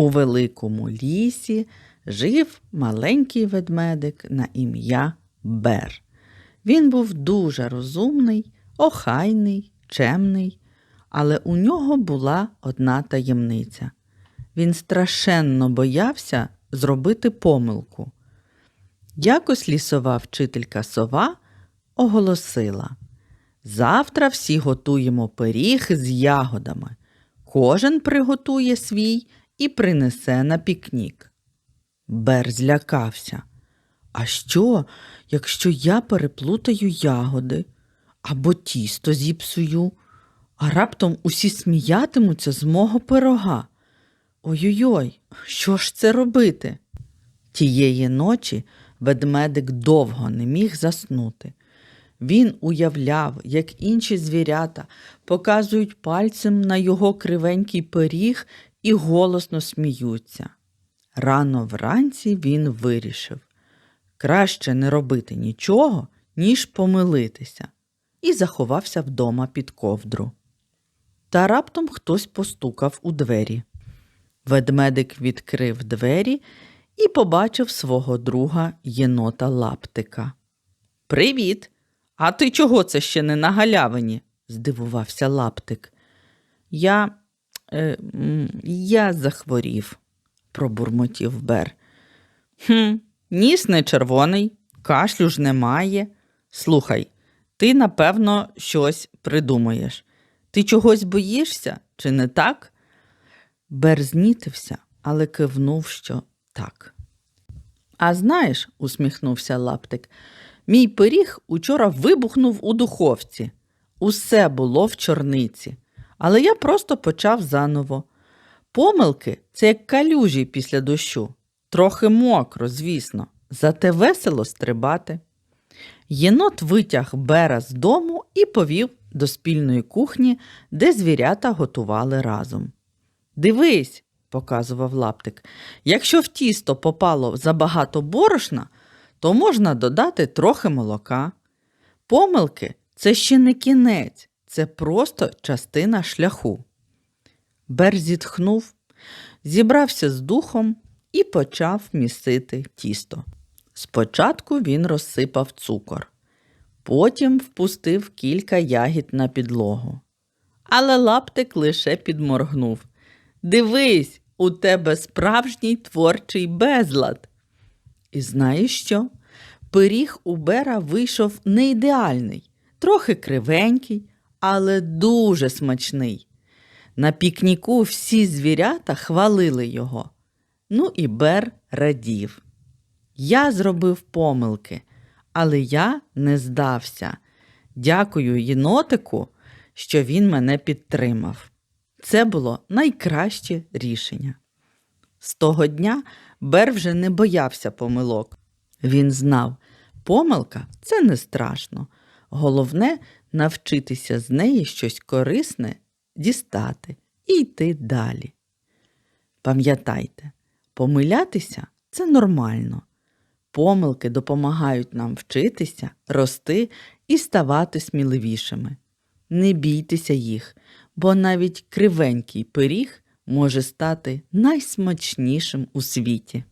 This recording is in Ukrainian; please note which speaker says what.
Speaker 1: У великому лісі жив маленький ведмедик на ім'я Бер. Він був дуже розумний, охайний, чемний, але у нього була одна таємниця. Він страшенно боявся зробити помилку. Якось лісова вчителька сова оголосила Завтра всі готуємо пиріг з ягодами. Кожен приготує свій і принесе на пікнік. Бер злякався. А що, якщо я переплутаю ягоди або тісто зіпсую, а раптом усі сміятимуться з мого пирога? Ой-ой-ой, що ж це робити? Тієї ночі ведмедик довго не міг заснути. Він уявляв, як інші звірята показують пальцем на його кривенький пиріг і голосно сміються. Рано вранці він вирішив краще не робити нічого, ніж помилитися, і заховався вдома під ковдру. Та раптом хтось постукав у двері. Ведмедик відкрив двері і побачив свого друга єнота лаптика. Привіт! А ти чого це ще не на галявині? здивувався лаптик. Я. Е, я захворів, пробурмотів Бер. Хм, ніс не червоний, кашлю ж немає. Слухай, ти, напевно, щось придумаєш. Ти чогось боїшся, чи не так? Бер знітився, але кивнув, що так. А знаєш, усміхнувся лаптик, мій пиріг учора вибухнув у духовці. Усе було в чорниці, але я просто почав заново. Помилки це як калюжі після дощу. Трохи мокро, звісно, зате весело стрибати. Єнот витяг Бера з дому і повів до спільної кухні, де звірята готували разом. Дивись, показував лаптик, якщо в тісто попало забагато борошна, то можна додати трохи молока. Помилки це ще не кінець, це просто частина шляху. Бер зітхнув, зібрався з духом і почав місити тісто. Спочатку він розсипав цукор, потім впустив кілька ягід на підлогу. Але лаптик лише підморгнув. Дивись, у тебе справжній творчий безлад. І знаєш що? Пиріг у Бера вийшов не ідеальний, трохи кривенький, але дуже смачний. На пікніку всі звірята хвалили його. Ну і Бер радів. Я зробив помилки, але я не здався. Дякую єнотику, що він мене підтримав. Це було найкраще рішення. З того дня Бер вже не боявся помилок. Він знав, помилка це не страшно. Головне навчитися з неї щось корисне дістати і йти далі. Пам'ятайте, помилятися це нормально. Помилки допомагають нам вчитися, рости і ставати сміливішими. Не бійтеся їх, бо навіть кривенький пиріг може стати найсмачнішим у світі.